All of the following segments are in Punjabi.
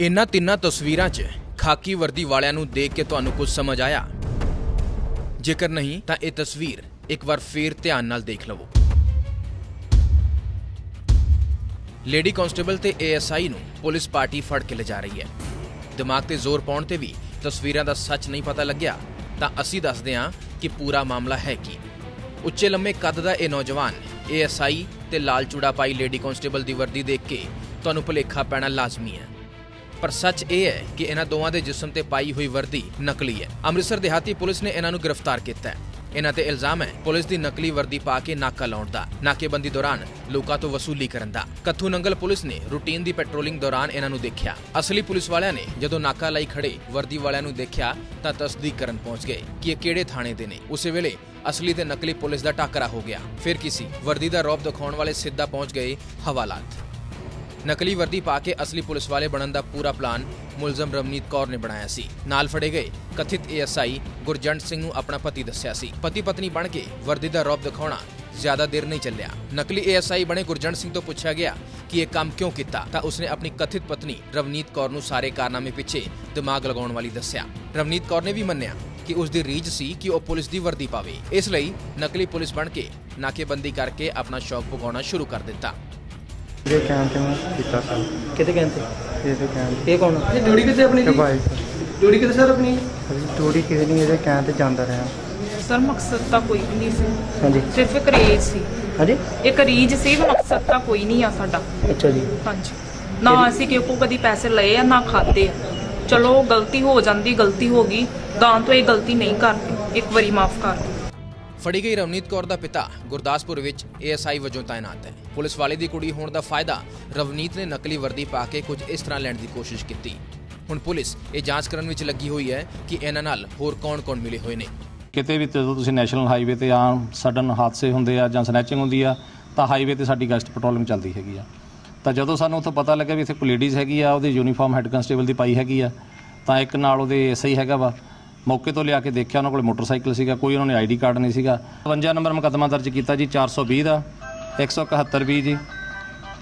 ਇਹਨਾਂ ਤਿੰਨਾਂ ਤਸਵੀਰਾਂ 'ਚ ਖਾਕੀ ਵਰਦੀ ਵਾਲਿਆਂ ਨੂੰ ਦੇਖ ਕੇ ਤੁਹਾਨੂੰ ਕੁਝ ਸਮਝ ਆਇਆ। ਜੇਕਰ ਨਹੀਂ, ਤਾਂ ਇਹ ਤਸਵੀਰ ਇੱਕ ਵਾਰ ਫੇਰ ਧਿਆਨ ਨਾਲ ਦੇਖ ਲਵੋ। ਲੇਡੀ ਕਾਂਸਟੇਬਲ ਤੇ ਏਐਸਆਈ ਨੂੰ ਪੁਲਿਸ ਪਾਰਟੀ ਫੜ ਕੇ ਲਿਜਾ ਰਹੀ ਹੈ। ਦਿਮਾਗ ਤੇ ਜ਼ੋਰ ਪਾਉਣ ਤੇ ਵੀ ਤਸਵੀਰਾਂ ਦਾ ਸੱਚ ਨਹੀਂ ਪਤਾ ਲੱਗਿਆ, ਤਾਂ ਅਸੀਂ ਦੱਸਦੇ ਹਾਂ ਕਿ ਪੂਰਾ ਮਾਮਲਾ ਹੈ ਕੀ। ਉੱਚੇ ਲੰਮੇ ਕੱਦ ਦਾ ਇਹ ਨੌਜਵਾਨ ਏਐਸਆਈ ਤੇ ਲਾਲ ਚੂੜਾ ਪਾਈ ਲੇਡੀ ਕਾਂਸਟੇਬਲ ਦੀ ਵਰਦੀ ਦੇਖ ਕੇ ਤੁਹਾਨੂੰ ਭੁਲੇਖਾ ਪੈਣਾ ਲਾਜ਼ਮੀ ਹੈ। ਪਰ ਸੱਚ ਇਹ ਹੈ ਕਿ ਇਹਨਾਂ ਦੋਵਾਂ ਦੇ ਜਿਸਮ ਤੇ ਪਾਈ ਹੋਈ ਵਰਦੀ ਨਕਲੀ ਹੈ। ਅੰਮ੍ਰਿਤਸਰ ਦਿਹਾਤੀ ਪੁਲਿਸ ਨੇ ਇਹਨਾਂ ਨੂੰ ਗ੍ਰਿਫਤਾਰ ਕੀਤਾ ਹੈ। ਇਹਨਾਂ ਤੇ ਇਲਜ਼ਾਮ ਹੈ ਪੁਲਿਸ ਦੀ ਨਕਲੀ ਵਰਦੀ ਪਾ ਕੇ ਨਾਕਾ ਲਾਉਣ ਦਾ, ਨਾਕੇਬੰਦੀ ਦੌਰਾਨ ਲੋਕਾਂ ਤੋਂ ਵਸੂਲੀ ਕਰਨ ਦਾ। ਕੱਥੂ ਨੰਗਲ ਪੁਲਿਸ ਨੇ ਰੂਟੀਨ ਦੀ ਪੈਟਰੋਲਿੰਗ ਦੌਰਾਨ ਇਹਨਾਂ ਨੂੰ ਦੇਖਿਆ। ਅਸਲੀ ਪੁਲਿਸ ਵਾਲਿਆਂ ਨੇ ਜਦੋਂ ਨਾਕਾ ਲਾਈ ਖੜੇ ਵਰਦੀ ਵਾਲਿਆਂ ਨੂੰ ਦੇਖਿਆ ਤਾਂ ਤਸਦੀਕ ਕਰਨ ਪਹੁੰਚ ਗਏ ਕਿ ਇਹ ਕਿਹੜੇ ਥਾਣੇ ਦੇ ਨੇ। ਉਸੇ ਵੇਲੇ ਅਸਲੀ ਤੇ ਨਕਲੀ ਪੁਲਿਸ ਦਾ ਟਾਕਰਾ ਹੋ ਗਿਆ। ਫਿਰ ਕਿਸੇ ਵਰਦੀ ਦਾ ਰੌਬ ਦਿਖਾਉਣ ਵਾਲੇ ਸਿੱਧਾ ਪਹੁੰਚ ਗਏ ਹਵਾਲਾਤ। ਨਕਲੀ ਵਰਦੀ ਪਾ ਕੇ ਅਸਲੀ ਪੁਲਿਸ ਵਾਲੇ ਬਣਨ ਦਾ ਪੂਰਾ ਪਲਾਨ ਮੁਲਜ਼ਮ ਰਵਨੀਤ ਕੌਰ ਨੇ ਬਣਾਇਆ ਸੀ। ਨਾਲ ਫੜੇ ਗਏ ਕਥਿਤ ਏਐਸਆਈ ਗੁਰਜੰਟ ਸਿੰਘ ਨੂੰ ਆਪਣਾ ਪਤੀ ਦੱਸਿਆ ਸੀ। ਪਤੀ ਪਤਨੀ ਬਣ ਕੇ ਵਰਦੀ ਦਾ ਰੌਬ ਦਿਖਾਉਣਾ ਜ਼ਿਆਦਾ ਦੇਰ ਨਹੀਂ ਚੱਲਿਆ। ਨਕਲੀ ਏਐਸਆਈ ਬਣੇ ਗੁਰਜੰਟ ਸਿੰਘ ਤੋਂ ਪੁੱਛਿਆ ਗਿਆ ਕਿ ਇਹ ਕੰਮ ਕਿਉਂ ਕੀਤਾ, ਤਾਂ ਉਸਨੇ ਆਪਣੀ ਕਥਿਤ ਪਤਨੀ ਰਵਨੀਤ ਕੌਰ ਨੂੰ ਸਾਰੇ ਕਾਰਨਾਮੇ ਪਿੱਛੇ ਦਿਮਾਗ ਲਗਾਉਣ ਵਾਲੀ ਦੱਸਿਆ। ਰਵਨੀਤ ਕੌਰ ਨੇ ਵੀ ਮੰਨਿਆ ਕਿ ਉਸ ਦੀ ਰੀਝ ਸੀ ਕਿ ਉਹ ਪੁਲਿਸ ਦੀ ਵਰਦੀ ਪਾਵੇ। ਇਸ ਲਈ ਨਕਲੀ ਪੁਲਿਸ ਬਣ ਕੇ ਨਾਕੇਬੰਦੀ ਕਰਕੇ ਆਪਣਾ ਸ਼ੌਕ ਪੁਗਾਉਣਾ ਸ਼ੁਰੂ ਕਰ ਦਿੱਤਾ। ਇਹ ਕਹਿਣ ਤੇ ਮੈਂ ਕੀਤਾ ਸਰ? ਕਿਤੇ ਕਹਿੰਦੇ ਇਹਦੇ ਕਹਿਣ ਤੇ ਇਹ ਕੌਣ ਇਹ ਡਿਊਟੀ ਕਿਤੇ ਆਪਣੀ ਤੇ ਭਾਈ ਡਿਊਟੀ ਕਿਤੇ ਸਰ ਆਪਣੀ? ਟੂੜੀ ਕਿਸੇ ਨਹੀਂ ਇਹਦੇ ਕਹਿਣ ਤੇ ਜਾਂਦਾ ਰਿਹਾ। ਸਰ ਮਕਸਦ ਤਾਂ ਕੋਈ ਵੀ ਨਹੀਂ ਸੀ। ਹਾਂਜੀ। ਸਿਰਫ ਇੱਕ ਰੀਝ ਸੀ। ਹਾਂਜੀ? ਇੱਕ ਰੀਝ ਸੀ ਮਕਸਦ ਤਾਂ ਕੋਈ ਨਹੀਂ ਆ ਸਾਡਾ। ਅੱਛਾ ਜੀ। ਹਾਂਜੀ। ਨਾ ਅਸੀਂ ਕਿਉਂ ਕੋ ਕਦੀ ਪੈਸੇ ਲਏ ਆ ਨਾ ਖਾਦੇ ਆ। ਚਲੋ ਗਲਤੀ ਹੋ ਜਾਂਦੀ ਗਲਤੀ ਹੋ ਗਈ। ਗਾਂ ਤੋਂ ਇਹ ਗਲਤੀ ਨਹੀਂ ਕਰਨੀ ਇੱਕ ਵਾਰੀ ਮਾਫ ਕਰ ਦਿਓ। ਫੜੀ ਗਈ ਰਵਨੀਤ ਕੌਰ ਦਾ ਪਿਤਾ ਗੁਰਦਾਸਪੁਰ ਵਿੱਚ ਏਐਸਆਈ ਵਜੋਂ ਤਾਇਨਾਤ ਹੈ। ਪੁਲਿਸ ਵਾਲੇ ਦੀ ਕੁੜੀ ਹੋਣ ਦਾ ਫਾਇਦਾ ਰਵਨੀਤ ਨੇ ਨਕਲੀ ਵਰਦੀ ਪਾ ਕੇ ਕੁਝ ਇਸ ਤਰ੍ਹਾਂ ਲੈਣ ਦੀ ਕੋਸ਼ਿਸ਼ ਕੀਤੀ। ਹੁਣ ਪੁਲਿਸ ਇਹ ਜਾਂਚ ਕਰਨ ਵਿੱਚ ਲੱਗੀ ਹੋਈ ਹੈ ਕਿ ਇਹਨਾਂ ਨਾਲ ਹੋਰ ਕੌਣ-ਕੌਣ ਮਿਲੇ ਹੋਏ ਨੇ। ਕਿਤੇ ਵੀ ਜਦੋਂ ਤੁਸੀਂ ਨੈਸ਼ਨਲ ਹਾਈਵੇ ਤੇ ਆਮ ਸਡਨ ਹਾਦਸੇ ਹੁੰਦੇ ਆ ਜਾਂ ਸਨੈਚਿੰਗ ਹੁੰਦੀ ਆ, ਤਾਂ ਹਾਈਵੇ ਤੇ ਸਾਡੀ ਗਸ਼ਤ ਪੈਟਰੋਲਿੰਗ ਚੱਲਦੀ ਹੈਗੀ ਆ। ਤਾਂ ਜਦੋਂ ਸਾਨੂੰ ਉੱਥੋਂ ਪਤਾ ਲੱਗਾ ਵੀ ਇੱਥੇ ਕੋਈ ਲੇਡੀਜ਼ ਹੈਗੀ ਆ, ਉਹਦੀ ਯੂਨੀਫਾਰਮ ਹੈੱਡ ਕਨਸਟੇਬਲ ਦੀ ਪਾਈ ਹੈਗੀ ਆ, ਤਾਂ ਇੱਕ ਨਾਲ ਉਹਦੇ ਐਸਆਈ ਹੈਗਾ ਵਾ ਮੌਕੇ ਤੋਂ ਲਿਆ ਕੇ ਦੇਖਿਆ ਉਹਨਾਂ ਕੋਲ ਮੋਟਰਸਾਈਕਲ ਸੀਗਾ, ਕੋਈ ਉਹਨਾਂ ਨੇ ਆਈਡੀ ਕਾਰਡ ਨਹੀਂ ਸੀਗਾ। 52 ਨੰਬਰ ਮੁਕੱਦਮਾ ਦਰਜ ਕੀਤਾ ਜੀ 420 ਦਾ 171 ਵੀ ਜੀ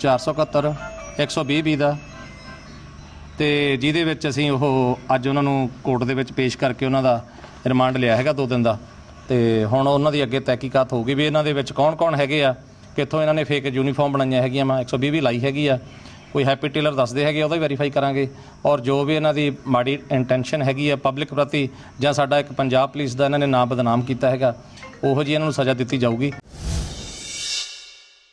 471 120 ਵੀ ਦਾ। ਤੇ ਜਿਹਦੇ ਵਿੱਚ ਅਸੀਂ ਉਹ ਅੱਜ ਉਹਨਾਂ ਨੂੰ ਕੋਰਟ ਦੇ ਵਿੱਚ ਪੇਸ਼ ਕਰਕੇ ਉਹਨਾਂ ਦਾ ਰਿਮਾਂਡ ਲਿਆ ਹੈਗਾ ਦੋ ਦਿਨ ਦਾ। ਤੇ ਹੁਣ ਉਹਨਾਂ ਦੀ ਅੱਗੇ ਤਹਿਕੀਕਾਤ ਹੋਊਗੀ ਵੀ ਇਹਨਾਂ ਦੇ ਵਿੱਚ ਕੌਣ-ਕੌਣ ਹੈਗੇ ਆ, ਕਿੱਥੋਂ ਇਹਨਾਂ ਨੇ ਫੇਕ ਯੂਨੀਫਾਰਮ ਬਣਾਈਆਂ ਹੈਗੀਆਂ ਮੈਂ 120 ਵੀ ਲਾਈ ਹੈਗੀ ਆ। ਕੋਈ ਹੈਪੀ ਟੇਲਰ ਦੱਸਦੇ ਹੈਗੇ ਉਹਦਾ ਵੀ ਵੈਰੀਫਾਈ ਕਰਾਂਗੇ। ਔਰ ਜੋ ਵੀ ਇਹਨਾਂ ਦੀ ਮਾੜੀ ਇੰਟੈਂਸ਼ਨ ਹੈਗੀ ਆ ਪਬਲਿਕ ਪ੍ਰਤੀ, ਜਾਂ ਸਾਡਾ ਇੱਕ ਪੰਜਾਬ ਪੁਲਿਸ ਦਾ ਇਹਨਾਂ ਨੇ ਨਾਮ ਬਦਨਾਮ ਕੀਤਾ ਹੈਗਾ, ਉਹੋ ਜੀ ਇਹਨਾਂ ਨੂੰ ਸਜ਼ਾ ਦਿੱਤੀ ਜਾਊਗੀ।